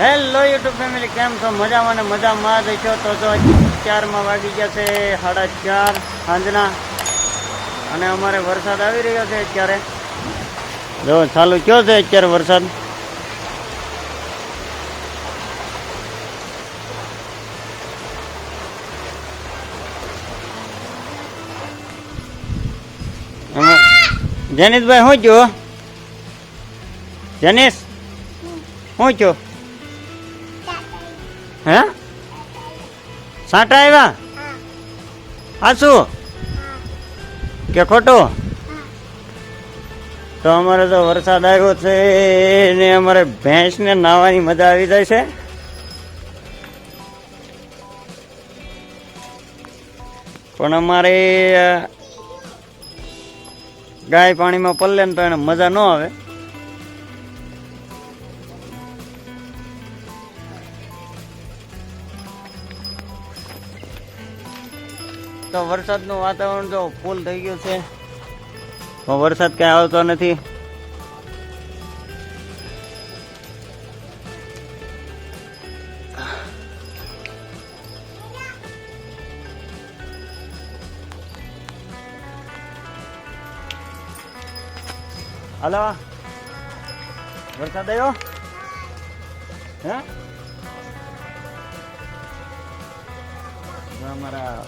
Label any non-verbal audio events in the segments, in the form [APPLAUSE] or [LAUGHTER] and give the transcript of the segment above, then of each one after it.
Hello YouTube family કેમ છો? મજામાં ને મજામાં જ છો? તો જો ચારમાં વાગી ગયા છે સાડા ચાર સાંજના. અને અમારે વરસાદ આવી રહ્યો છે અત્યારે. જો, ચાલુ કયો છે અત્યારે વરસાદ? જનીશભાઈ શું છો? જનીશ? શું છો? હે? સાંટા આવ્યા? શું? કે ખોટું? તો અમારે તો વરસાદ આવ્યો છે ને અમારે ભેંસને નાવાની મજા આવી જાય છે. પણ અમારે ગાય પાણીમાં પલ્લે ને તો એને મજા ન આવે. તો વરસાદનું વાતાવરણ જો ફૂલ થઈ ગયું છે. વરસાદ ક્યાં આવતો નથી. હાલો. વરસાદ આવ્યો? હે? અમારા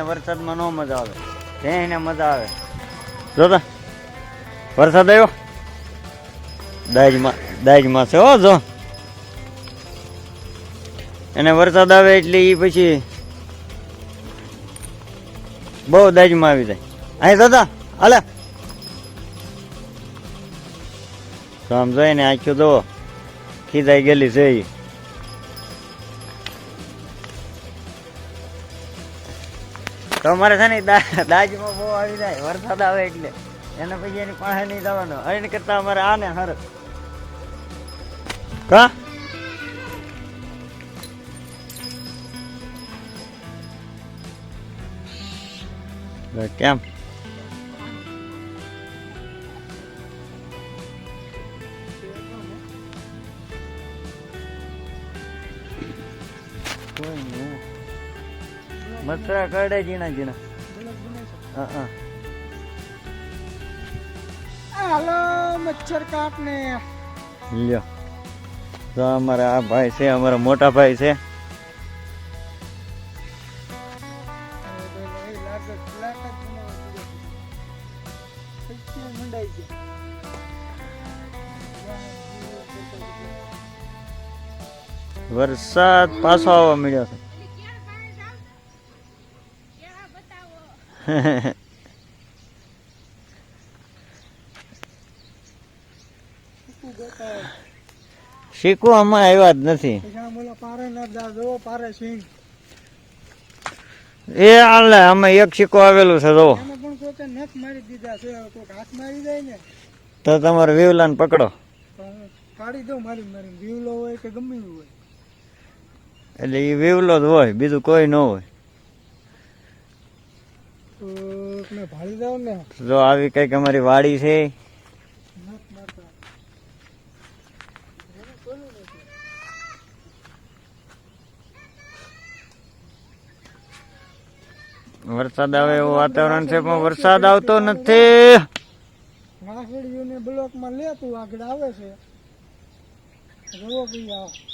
વરસાદમાં ન મજા આવે. ભેંસને મજા આવે. જોતા વરસાદ આવ્યો? દાજમાં દાજમાં છે જો. એને વરસાદ આવે એટલે એ પછી બહુ દાજમાં આવી જાય. અહીં દાદા હાલે. સમજાય જોઈને આખ્યું તો ખીજાઈ ગયેલી છે તો અમારે છે ને દાજમાં બહુ આવી જાય, વરસાદ આવે એટલે. એને પછી એની પાસે નહીં જવાનો. એને કરતા અમારે આને હર. કા તો કેમ? કોઈ નહીં. મથરા કાઢે જીણા જીણા હા હા. હાલો મચ્છર કાપ ને લ્યો. તો અમારા આ ભાઈ છે અમારા મોટા ભાઈ છે. વરસાદ પાછો આવવા મળ્યો છે. [LAUGHS] શીખવું આમાં આવ્યા જ નથી. એ હાલે અમે એક સિક્કો આવેલું છે જો તો તમારે વિવલાને પકડો. કાઢી દો મારી મારી વિવલો હોય કે ગમે એટલે એ વિવલો જ હોય, બીજું કોઈ ન હોય. જો આવી કંઈક અમારી વાડી છે. વરસાદ આવે એવું વાતાવરણ છે પણ વરસાદ આવતો નથી. વાસળીઓને બ્લોકમાં લે તું આગળ આવે છે. જોવો ભાઈ આ